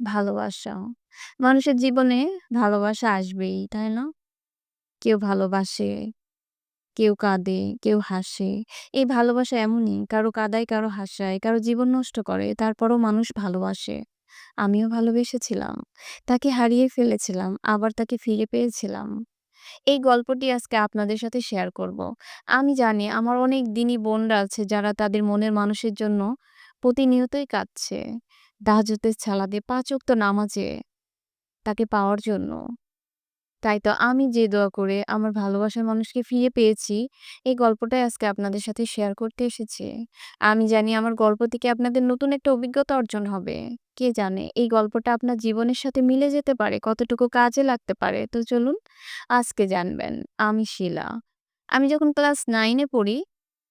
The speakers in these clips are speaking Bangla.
ভালোবাসা। মানুষের জীবনে ভালোবাসা আসবেই, তাই না? কেউ ভালোবাসে, কেউ কাঁদে, কেউ হাসে। এই ভালোবাসা এমনই কারও কাঁদায়, কারও হাসায়, কারও জীবন নষ্ট করে। তারপরও মানুষ ভালোবাসে। আমিও ভালোবেসেছিলাম। তাকে হারিয়ে ফেলেছিলাম, আবার তাকে ফিরে পেয়েছিলাম। এই গল্পটি আজকে আপনাদের সাথে শেয়ার করব। আমি জানি আমার অনেক দিনী বোনরা আছে যারা তাদের মনের মানুষের জন্য প্রতিনিয়তই কাঁদছে। তাহাজ্জুদের ছালা দিয়ে ৫ ওয়াক্ত নামাজে তাকে পাওয়ার জন্য। তাই তো আমি যে দোয়া করে আমার ভালোবাসার মানুষকে ফিরে পেয়েছি, এই গল্পটাই আজকে আপনাদের সাথে শেয়ার করতে এসেছি। আমি জানি আমার গল্প থেকে আপনাদের নতুন একটা অভিজ্ঞতা অর্জন হবে। কে জানে এই গল্পটা আপনার জীবনের সাথে মিলে যেতে পারে, কতটুকু কাজে লাগতে পারে। তো চলুন আজকে জানবেন। আমি শিলা। আমি যখন ক্লাস নাইনে পড়ি,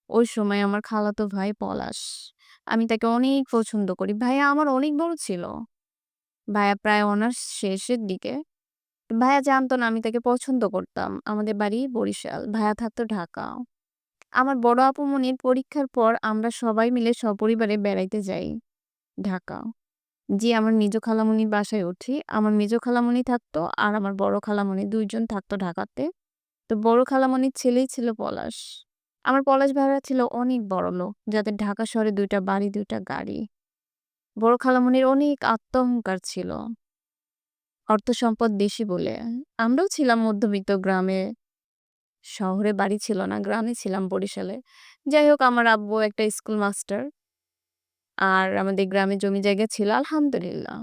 ওই সময় আমার খালাতো ভাই পলাশ। আমি তাকে অনেক পছন্দ করি। ভাইয়া আমার অনেক বড় ছিল। ভাইয়া প্রায় অনার্স শেষের দিকে। ভাইয়া জানতো না আমি তাকে পছন্দ করতাম। আমাদের বাড়ি বরিশাল। ভাইয়া থাকতো ঢাকা। আমার বড় আপু মনির পরীক্ষার পর আমরা সবাই মিলে সপরিবারে বেড়াইতে যাই ঢাকা। যেয়ে আমার মেজ খালামণির বাসায় উঠি। আমার মেজ খালামণি থাকতো আর আমার বড় খালামণি দুইজন থাকতো ঢাকাতে। তো বড় খালামণির ছেলেই ছিল পলাশ। আমার পলাশ ভাইয়া ছিল অনেক বড়লোক, যাদের ঢাকা শহরে দুইটা বাড়ি, দুইটা গাড়ি। বড় খালামণির অনেক আত্মঅহংকার ছিল। অর্থ সম্পদ বেশি বলে। আমরাও ছিলাম মধ্যবিত্ত গ্রামে। শহরে বাড়ি ছিল না, গ্রামে ছিলাম বরিশালে। যাই হোক আমার আব্বু একটা স্কুল মাস্টার। আর আমাদের গ্রামে জমি জায়গা ছিল আলহামদুলিল্লাহ।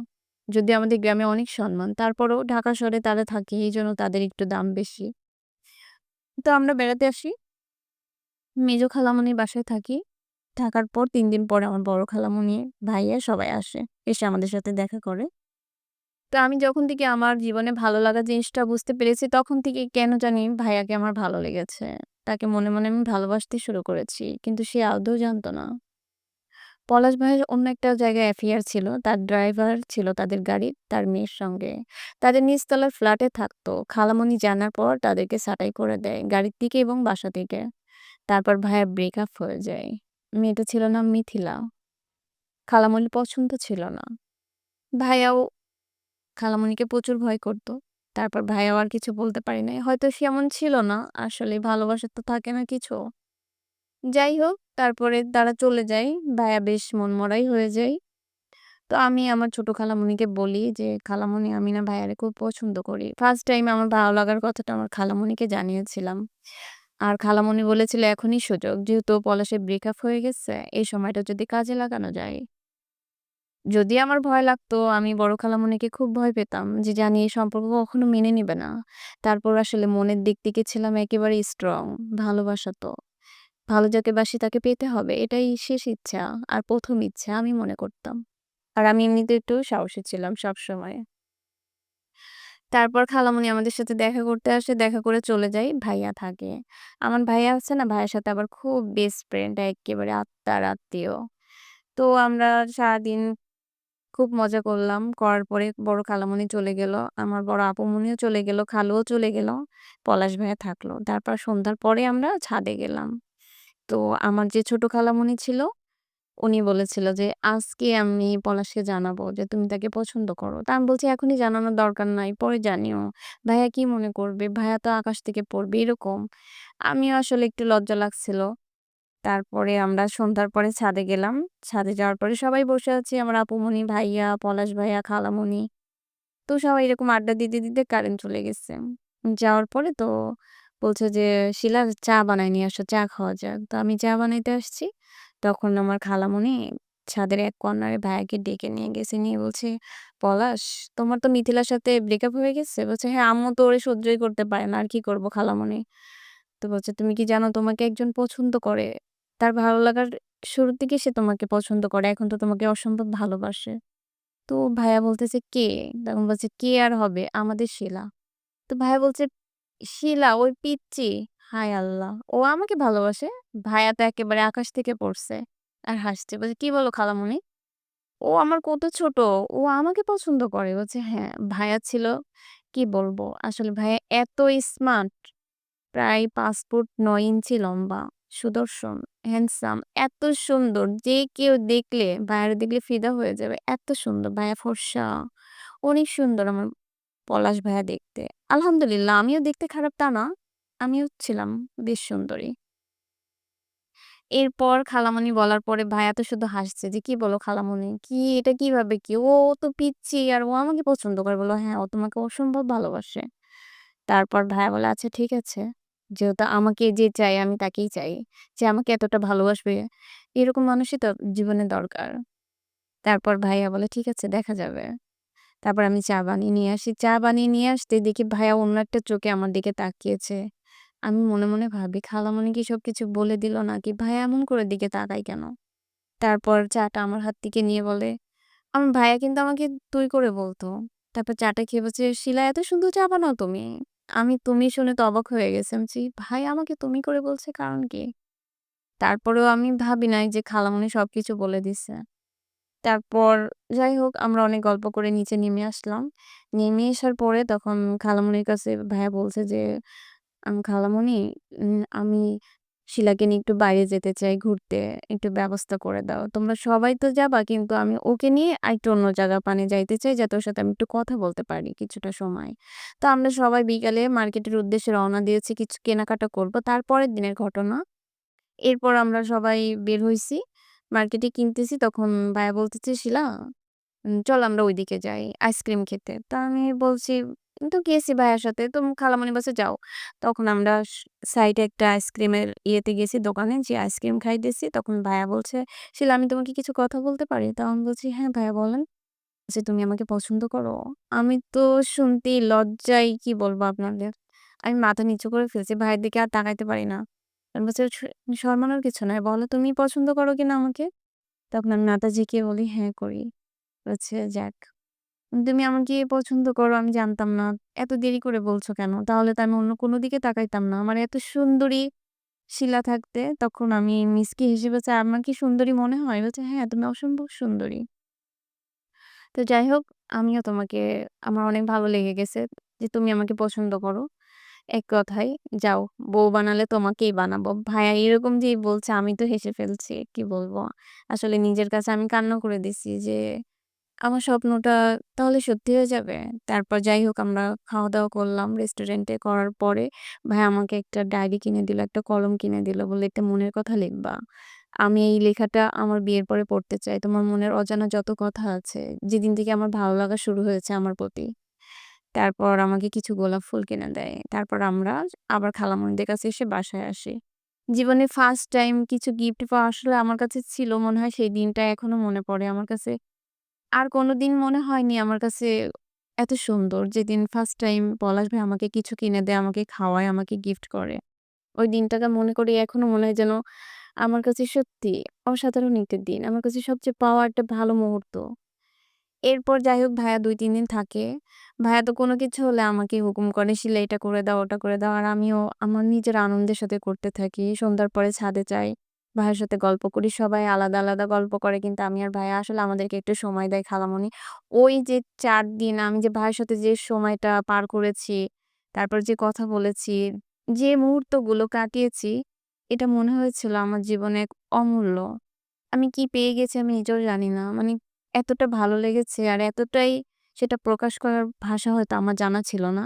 যদি আমাদের গ্রামে অনেক সম্মান, তারপরেও ঢাকা শহরে তারা থাকে এই জন্য তাদের একটু দাম বেশি। তো আমরা বেড়াতে আসি। মেজ খালামণির বাসায় থাকি। থাকার পর তিন দিন পরে আমার বড় খালামণি, ভাইয়া সবাই আসে। এসে আমাদের সাথে দেখা করে। তো আমি যখন থেকে আমার জীবনে ভালো লাগা জিনিসটা বুঝতে পেরেছি, তখন থেকে কেন জানি ভাইয়াকে আমার ভালো লেগেছে। তাকে মনে, মনে আমি ভালোবাসতে শুরু করেছি। কিন্তু সে আদৌ জানতো না। পলাশ ভাইয়ের অন্য একটা জায়গায় অ্যাফেয়ার ছিল। তার ড্রাইভার ছিল তাদের গাড়ির, তার মেয়ের সঙ্গে। তাদের নিচতলার ফ্ল্যাটে থাকতো। খালামণি জানার পর তাদেরকে ছাঁটাই করে দেয় গাড়ির থেকে এবং বাসা থেকে। তারপর ভাইয়ার ব্রেকআপ হয়ে যায়। মেয়েটা ছিল না মিথিলা। খালামণির পছন্দ ছিল না। ভাইয়াও খালামণিকে প্রচুর ভয় করত। তারপর ভাইয়াও আর কিছু বলতে পারি নাই। হয়তো সে এমন ছিল না। আসলে ভালোবাসা তো থাকে না কিছু। যাই হোক তারপরে তারা চলে যায়। ভাইয়া বেশ মনমরাই হয়ে যায়। তো আমি আমার ছোট খালামণিকে বলি যে, "খালামণি আমি না ভাইয়ারে খুব পছন্দ করি।" ফার্স্ট টাইম আমার ভালো লাগার কথাটা আমার খালামণিকে জানিয়েছিলাম। আর খালামণি বলেছিল, "এখনই সুযোগ। যেহেতু পলাশের ব্রেকআপ হয়ে গেছে, এই সময়টা যদি কাজে লাগানো যায়।" যদি আমার ভয় লাগতো, আমি বড় খালামণিকে খুব ভয় পেতাম যে জানি এই সম্পর্ক কখনো মেনে নিবে না। তারপর আসলে মনের দিক থেকে ছিলাম একেবারেই স্ট্রং। ভালোবাসা তো। ভালো যাকে বাসি তাকে পেতে হবে। এটাই শেষ ইচ্ছা আর প্রথম ইচ্ছা আমি মনে করতাম। আর আমি এমনিতে একটু সাহসী ছিলাম সবসময়। তারপর খালামণি আমাদের সাথে দেখা করতে আসে। দেখা করে চলে যায়। ভাইয়া থাকে। আমার ভাইয়া আছে না, ভাইয়ের সাথে আবার খুব বেস্ট ফ্রেন্ড একেবারে আত্মার আত্মীয়। তো আমরা সারাদিন খুব মজা করলাম। করার পরে বড় খালামণি চলে গেল। আমার বড় আপুমনিও চলে গেল, খালুও চলে গেল। পলাশ ভাইয়া থাকল। তারপর সন্ধ্যার পরে আমরা ছাদে গেলাম। তো আমার যে ছোট খালামণি ছিল, উনি বলেছিল যে, "আজকে আমি পলাশকে জানাব যে তুমি তাকে পছন্দ করো।" তা আমি বলছি, "এখনই জানানোর দরকার নাই। পরে জানিও। ভাইয়া কি মনে করবে? ভাইয়া তো আকাশ থেকে পড়বে।" এরকম। আমিও আসলে একটু লজ্জা লাগছিল। তারপরে আমরা সন্ধ্যার পরে ছাদে গেলাম। ছাদে যাওয়ার পরে সবাই বসে আছি। আমার আপুমনি, ভাইয়া, পলাশ ভাইয়া, খালামণি। তো সবাই এরকম আড্ডা দিতে, দিতে কারেন্ট চলে গেছে। যাওয়ার পরে তো বলছে যে, "শিলা চা বানায় নিয়ে আসো, চা খাওয়া যাক।" তো আমি চা বানাইতে আসছি। তখন আমার খালামণি ছাদের এক কর্নারে ভাইয়াকে ডেকে নিয়ে গেছে। নিয়ে বলছে, "পলাশ, তোমার তো মিথিলার সাথে ব্রেকআপ হয়ে গেছে?" বলছে, "হ্যাঁ, আম্মু তো ওরে সহ্যই করতে পারে না। আর কি করব খালামণি?" তো বলছে, "তুমি কি জানো তোমাকে একজন পছন্দ করে? তার ভালো লাগার শুরুর থেকে সে তোমাকে পছন্দ করে। এখন তো তোমাকে অসম্ভব ভালোবাসে।" তো ভাইয়া বলতেছে, "কে?" তখন বলছে, "কে আর হবে? আমাদের শিলা।" তো ভাইয়া বলছে, "শিলা ওই পিচ্চি? হায় আল্লাহ! ও আমাকে ভালোবাসে?" ভাইয়া তো একেবারে আকাশ থেকে পড়ছে। আর হাসছে। বলছে, "কি বলো খালামণি? ও আমার কত ছোট। ও আমাকে পছন্দ করে?" বলছে, "হ্যাঁ।" ভাইয়া ছিল কি বলব? আসলে ভাইয়া এত স্মার্ট, প্রায় ৫ ফুট ৯ ইঞ্চি লম্বা। সুদর্শন, হ্যান্ডসাম, এত সুন্দর যে কেউ দেখলে ভাইয়ারে দেখলে ফিদা হয়ে যাবে। এত সুন্দর ভাইয়া ফর্সা, অনেক সুন্দর আমার পলাশ ভাইয়া দেখতে। আলহামদুলিল্লাহ আমিও দেখতে খারাপ তা না। আমিও ছিলাম বেশ সুন্দরী। এরপর খালামণি বলার পরে ভাইয়া তো শুধু হাসছে যে, "কি বলো খালামণি? কি এটা কীভাবে কি? ও তো পিচ্চি আর ও আমাকে পছন্দ করে।" বলল, "হ্যাঁ, ও তোমাকে অসম্ভব ভালোবাসে।" তারপর ভাইয়া বলে, "আচ্ছা ঠিক আছে। যেহেতু আমাকে যে চাই আমি তাকেই চাই। যে আমাকে এতটা ভালোবাসবে এরকম মানুষই তো জীবনে দরকার।" তারপর ভাইয়া বলে, "ঠিক আছে দেখা যাবে।" তারপর আমি চা বানিয়ে নিয়ে আসি। চা বানিয়ে নিয়ে আসতে দেখি ভাইয়া অন্য একটা চোখে আমার দিকে তাকিয়েছে। আমি মনে, মনে ভাবি খালামণি কি সবকিছু বলে দিল নাকি ভাইয়া এমন করে দিকে তাকায় কেন? তারপর চাটা আমার হাত থেকে নিয়ে বলে, আমার ভাইয়া কিন্তু আমাকে তুই করে বলতো। তারপর চাটা খেয়ে বলছে, "শিলা এত সুন্দর চা বানাও তুমি?" আমি তুমি শুনে তো অবাক হয়ে গেছি। আমি "ভাইয়া আমাকে তুমি করে বলছে কারণ কি?" তারপরেও আমি ভাবি নাই যে খালামণি সবকিছু বলে দিছে। তারপর যাই হোক আমরা অনেক গল্প করে নিচে নেমে আসলাম। নেমে আসার পরে তখন খালামণির কাছে ভাইয়া বলছে যে, আম খালামণি আমি শিলাকে নিয়ে একটু বাইরে যেতে চাই ঘুরতে। একটু ব্যবস্থা করে দাও। তোমরা সবাই তো যাবা কিন্তু আমি ওকে নিয়ে আরেকটু অন্য জায়গা পানে যাইতে চাই যাতে ওর সাথে আমি একটু কথা বলতে পারি কিছুটা সময়। তো আমরা সবাই বিকালে মার্কেটের উদ্দেশ্যে রওনা দিয়েছি কিছু কেনাকাটা করব। তারপরের দিনের ঘটনা। এরপর আমরা সবাই বের হইছি। মার্কেটে কিনতেছি তখন ভাইয়া বলতেছে, "শিলা চল আমরা ওইদিকে যাই আইসক্রিম খেতে।" তা আমি বলছি, "তো গেছি ভাইয়ার সাথে।" তো খালামণি বলছে, "যাও।" তখন আমরা সাইডে একটা আইসক্রিমের ইয়েতে গেছি দোকানে যে আইসক্রিম খাইতেছি। তখন ভাইয়া বলছে, "শিলা আমি তোমাকে কিছু কথা বলতে পারি?" তো আমি বলছি, "হ্যাঁ ভাইয়া বলেন।" যে "তুমি আমাকে পছন্দ করো?" আমি তো শুনতেই লজ্জায় কি বলব আপনাদের। আমি মাথা নিচু করে ফেলছি। ভাইয়ের দিকে আর তাকাইতে পারি না। বলছি, "শ শর্মানোর কিছু নয় বলো তুমি পছন্দ করো কিনা আমাকে?" তখন আমি ঝুঁকিয়ে বলি, "হ্যাঁ করি।" বলছে, "যাক। তুমি আমাকে পছন্দ করো আমি জানতাম না। এত দেরি করে বলছো কেন? তাহলে তো আমি অন্য কোনো দিকে তাকাইতাম না। আমার এত সুন্দরী শিলা থাকতে" তখন আমি মিষ্টি হেসে বলছি, "আমার কি সুন্দরী মনে হয়?" বলছে, "হ্যাঁ, তুমি অসম্ভব সুন্দরী।" তো যাই হোক আমিও তোমাকে আমার অনেক ভালো লেগে গেছে যে তুমি আমাকে পছন্দ করো। এক কথায় যাও বউ বানালে তোমাকেই বানাবো। ভাইয়া এরকম যেই বলছে আমি তো হেসে ফেলছি। কি বলব? আসলে নিজের কাছে আমি কান্না করে দিছি যে আমার স্বপ্নটা তাহলে সত্যি হয়ে যাবে। তারপর যাই হোক আমরা খাওয়া-দাওয়া করলাম রেস্টুরেন্টে। করার পরে ভাইয়া আমাকে একটা ডায়েরি কিনে দিল, একটা কলম কিনে দিল। বলল, "এটা মনের কথা লিখবা। আমি এই লেখাটা আমার বিয়ের পরে পড়তে চাই। তোমার মনের অজানা যত কথা আছে, যেদিন থেকে আমার ভালো লাগা শুরু হয়েছে আমার প্রতি।" তারপর আমাকে কিছু গোলাপ ফুল কিনে দেয়। তারপর আমরা আবার খালামণিদের কাছে এসে বাসায় আসি। জীবনে ফার্স্ট টাইম কিছু গিফট পাওয়া আসলে আমার কাছে ছিল মনে হয় সেই দিনটা এখনও মনে পড়ে। আমার কাছে আর কোনদিন মনে হয়নি আমার কাছে এত সুন্দর যেদিন ফার্স্ট টাইম পলাশ ভাই আমাকে কিছু কিনে দেয়, আমাকে খাওয়ায়, আমাকে গিফট করে। ওই দিনটাকে মনে করি এখনও মনে হয় যেন আমার কাছে সত্যি অসাধারণ একটা দিন। আমার কাছে সবচেয়ে পাওয়া একটা ভালো মুহূর্ত। এরপর যাই হোক ভাইয়া ২-৩ দিন থাকে। ভাইয়া তো কোনো কিছু হলে আমাকে হুকুম করে, "শিলা এটা করে দাও, ওটা করে দাও।" আর আমিও আমার নিজের আনন্দের সাথে করতে থাকি। সন্ধ্যার পরে ছাদে যাই। ভাইয়ার সাথে গল্প করি। সবাই আলাদা, আলাদা গল্প করে কিন্তু আমি আর ভাইয়া আসলে আমাদেরকে একটু সময় দেয় খালামণি। ওই যে ৪ দিন আমি যে ভাইয়ের সাথে যে সময়টা পার করেছি, তারপর যে কথা বলেছি, যে মুহূর্তগুলো কাটিয়েছি, এটা মনে হয়েছিল আমার জীবনে এক অমূল্য। আমি কি পেয়ে গেছি আমি নিজেও জানি না। মানে এতটা ভালো লেগেছে আর এতটাই সেটা প্রকাশ করার ভাষা হয়তো আমার জানা ছিল না।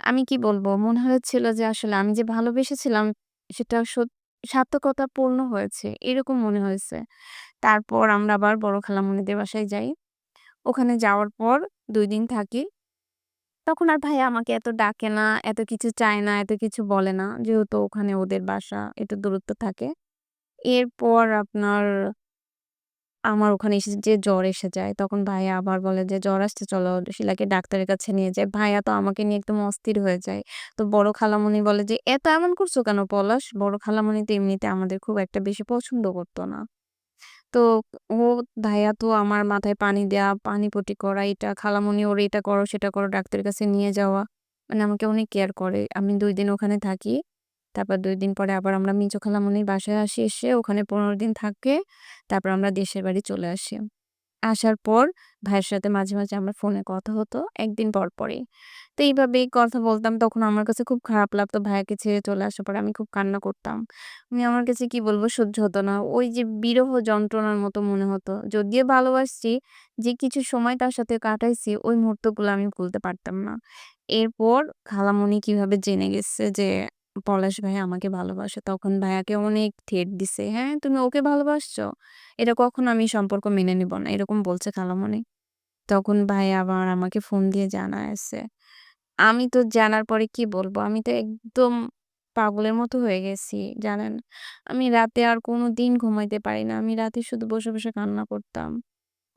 আমি কি বলব? মনে হয়েছিল যে আসলে আমি যে ভালোবেসেছিলাম সেটা সত সার্থকতা পূর্ণ হয়েছে। এরকম মনে হয়েছে। তারপর আমরা আবার বড় খালামণিদের বাসায় যাই। ওখানে যাওয়ার পর দুই দিন থাকি। তখন আর ভাইয়া আমাকে এত ডাকে না, এত কিছু চায় না, এত কিছু বলে না। যেহেতু ওখানে ওদের বাসা একটু দূরত্ব থাকে। এরপর আপনার আমার ওখানে এসে যে জ্বর এসে যায়, তখন ভাইয়া আবার বলে যে, "জ্বর আসছে চলো শিলাকে ডাক্তারের কাছে নিয়ে যাই।" ভাইয়া তো আমাকে নিয়ে একদম অস্থির হয়ে যায়। তো বড় খালামণি বলে যে, "এত এমন করছ কেন পলাশ?" বড় খালামণি তো এমনিতে আমাদের খুব একটা বেশি পছন্দ করত না। তো ও ভাইয়া তো আমার মাথায় পানি দেয়া, পানিপটি করা, এটা খালামণি ওর এটা করো, সেটা করো, ডাক্তারের কাছে নিয়ে যাওয়া। মানে আমাকে অনেক কেয়ার করে। আমি দুই দিন ওখানে থাকি। তারপর দুই দিন পরে আবার আমরা মেজো খালামণির বাসায় আসি। এসে ওখানে ১৫ দিন থাকে তারপর আমরা দেশের বাড়ি চলে আসি। আসার পর ভাইয়ের সাথে মাঝে, মাঝে আমার ফোনে কথা হতো একদিন পর, পরে তো এইভাবেই কথা বলতাম তখন আমার কাছে খুব খারাপ লাগতো ভাইয়াকে ছেড়ে চলে আসার পরে আমি খুব কান্না করতাম। মানে আমার কাছে কি বলব সহ্য হতো না। ওই যে বিরহ যন্ত্রণার মতো মনে হতো। যদিও ভালোবাসছি, যে কিছু সময় তার সাথে কাটাইছি ওই মুহূর্তগুলো আমি ভুলতে পারতাম না। এরপর খালামণি কীভাবে জেনে গেছে যে পলাশ ভাইয়া আমাকে ভালোবাসে তখন ভাইয়াকে অনেক থ্রেট দিছে। "হ্যাঁ, তুমি ওকে ভালোবাসছো? এটা কখনো আমি সম্পর্ক মেনে নিব না।" এরকম বলছে খালামণি। তখন ভাইয়া আবার আমাকে ফোন দিয়ে জানা জানাইছে। আমি তো জানার পরে কি বলব? আমি তো একদম পাগলের মতো হয়ে গেছি, জানেন? আমি রাতে আর কোনদিন ঘুমাইতে পারি না। আমি রাতে শুধু বসে, বসে কান্না করতাম।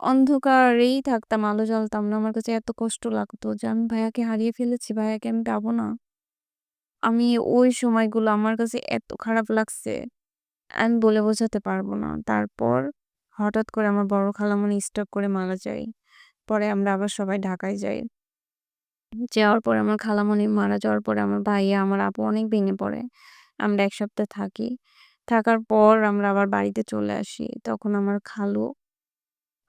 অন্ধকারেই থাকতাম, আলো জ্বালতাম না। আমার কাছে এত কষ্ট লাগতো যে আমি ভাইয়াকে হারিয়ে ফেলেছি, ভাইয়াকে আমি পাবো না। আমি ওই সময়গুলো আমার কাছে এত খারাপ লাগছে, আমি বলে বোঝাতে পারব না। তারপর হঠাৎ করে আমার বড় খালামণি স্ট্রোক করে মারা যায়। পরে আমরা আবার সবাই ঢাকায় যাই। যাওয়ার পরে আমার খালামণি মারা যাওয়ার পরে আমার ভাইয়া, আমার আপু অনেক ভেঙে পড়ে। আমরা এক সপ্তাহ থাকি। থাকার পর আমরা আবার বাড়িতে চলে আসি। তখন আমার খালু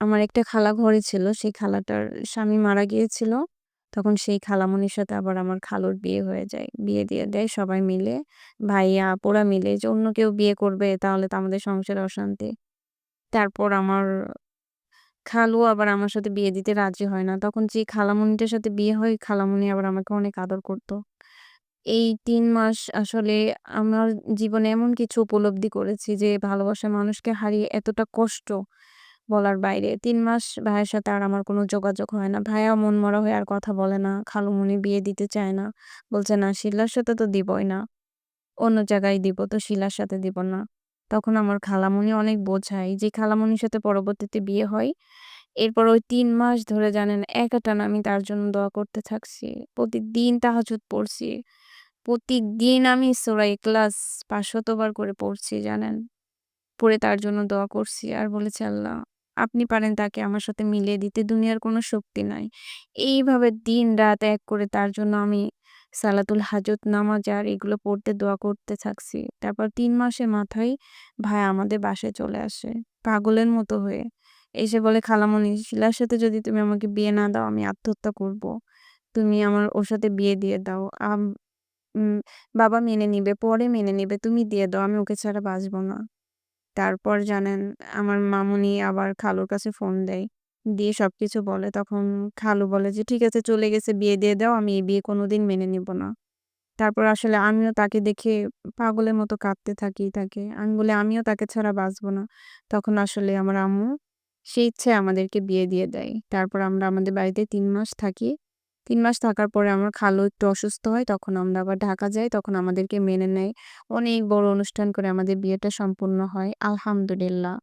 আমার একটা খালা ঘরে ছিল। সেই খালাটার স্বামী মারা গিয়েছিল। তখন সেই খালামণির সাথে আবার আমার খালুর বিয়ে হয়ে যায়। বিয়ে দিয়ে দেয় সবাই মিলে। ভাইয়া, আপুরা মিলে যে অন্য কেউ বিয়ে করবে তাহলে তো আমাদের সংসারে অশান্তি। তারপর আমার খালু আবার আমার সাথে বিয়ে দিতে রাজি হয় না। তখন যে খালামণিটার সাথে বিয়ে হয়, খালামণি আবার আমাকে অনেক আদর করত। এই ৩ মাস আসলে আমার জীবনে এমন কিছু উপলব্ধি করেছি যে ভালোবাসার মানুষকে হারিয়ে এতটা কষ্ট বলার বাইরে। তিন মাস ভাইয়ের সাথে আর আমার কোনো যোগাযোগ হয় না। ভাইয়াও মনমরা হয়ে আর কথা বলে না। খালুমণি বিয়ে দিতে চায় না। বলছে, "না, শিলার সাথে তো দিবই না। অন্য জায়গায় দিব তো শিলার সাথে দিব না।" তখন আমার খালামণি অনেক বোঝায়। যে খালামণির সাথে পরবর্তীতে বিয়ে হয়, এরপর ওই তিন মাস ধরে জানেন একটানা আমি তার জন্য দোয়া করতে থাকছি। প্রতিদিন তাহাজ্জুদ পড়ছি। প্রতিদিন আমি সূরা ইখলাস ৫০০ বার করে পড়ছি, জানেন? পড়ে তার জন্য দোয়া করছি আর বলেছি, "আল্লাহ, আপনি পারেন তাকে আমার সাথে মিলিয়ে দিতে। দুনিয়ার কোনো শক্তি নাই।" এইভাবে দিন-রাত এক করে তার জন্য আমি সালাতুল হাজত নামাজ আর এগুলো পড়তে দোয়া করতে থাকছি। তারপর তিন মাসের মাথায় ভাইয়া আমাদের বাসায় চলে আসে, পাগলের মতো হয়ে। এসে বলে, "খালামণি, শিলার সাথে যদি তুমি আমাকে বিয়ে না দাও আমি আত্মহত্যা করব। তুমি আমার ওর সাথে বিয়ে দিয়ে দাও। বাবা মেনে নিবে, পরে মেনে নিবে। তুমি দিয়ে দাও। আমি ওকে ছাড়া বাঁচব না।" তারপর জানেন আমার মামুনি আবার খালুর কাছে ফোন দেয়। দিয়ে সবকিছু বলে। তখন খালু বলে যে, "ঠিক আছে চলে গেছে বিয়ে দিয়ে দাও। আমি এই বিয়ে কোনোদিন মেনে নিব না।" তারপর আসলে আমিও তাকে দেখে পাগলের মতো কাঁদতে থাকি তাকে। আমি বলি, "আমিও তাকে ছাড়া বাঁচব না।" তখন আসলে আমার আম্মু স্বেচ্ছায় আমাদেরকে বিয়ে দিয়ে দেয়। তারপর আমরা আমাদের বাড়িতে ৩ মাস থাকি। ৩ মাস থাকার পরে আমার খালু একটু অসুস্থ হয়। তখন আমরা আবার ঢাকা যাই। তখন আমাদেরকে মেনে নেয়। অনেক বড় অনুষ্ঠান করে আমাদের বিয়েটা সম্পূর্ণ হয়। আলহামদুলিল্লাহ।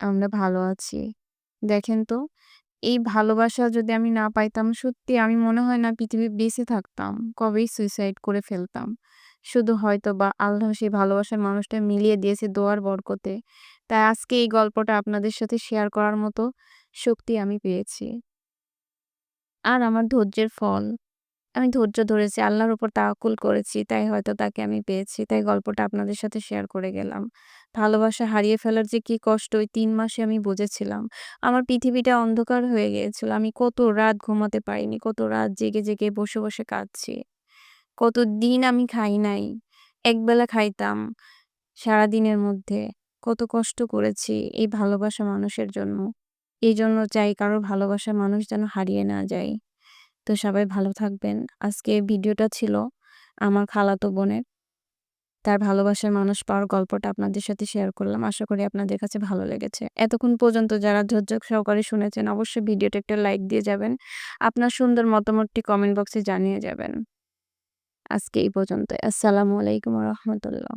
আমরা ভালো আছি। দেখেন তো, এই ভালোবাসা যদি আমি না পাইতাম সত্যি আমি মনে হয় না পৃথিবী বেঁচে থাকতাম। কবেই সুইসাইড করে ফেলতাম। শুধু হয়তো বা আল্লাহ সেই ভালোবাসার মানুষটা মিলিয়ে দিয়েছে দোয়ার বরকতে। তাই আজকে এই গল্পটা আপনাদের সাথে শেয়ার করার মতো শক্তি আমি পেয়েছি। আর আমার ধৈর্যের ফল। আমি ধৈর্য ধরেছি, আল্লাহর উপর তাওয়াক্কুল করেছি। তাই হয়তো তাকে আমি পেয়েছি। তাই গল্পটা আপনাদের সাথে শেয়ার করে গেলাম। ভালোবাসা হারিয়ে ফেলার যে কি কষ্ট ওই তিন মাসে আমি বুঝেছিলাম। আমার পৃথিবীটা অন্ধকার হয়ে গিয়েছিল। আমি কত রাত ঘুমাতে পারিনি। কত রাত জেগে, জেগে বসে, বসে কাঁদছি। কত দিন আমি খাই নাই। একবেলা খাইতাম সারাদিনের মধ্যে। কত কষ্ট করেছি এই ভালোবাসা মানুষের জন্য। এজন্য চাই কারও ভালোবাসার মানুষ যেন হারিয়ে না যায়। তো সবাই ভালো থাকবেন। আজকে ভিডিওটা ছিল আমার খালাতো বোনের। তার ভালোবাসার মানুষ পাওয়ার গল্পটা আপনাদের সাথে শেয়ার করলাম। আশা করি আপনাদের কাছে ভালো লেগেছে। এতক্ষণ পর্যন্ত যারা ধৈর্য সহকারে শুনেছেন, অবশ্যই ভিডিওটা একটা লাইক দিয়ে যাবেন। আপনার সুন্দর মতামতটি কমেন্ট বক্সে জানিয়ে যাবেন। আজকে এই পর্যন্ত আসসালামু আলাইকুম রাহমাতুল্লাহ।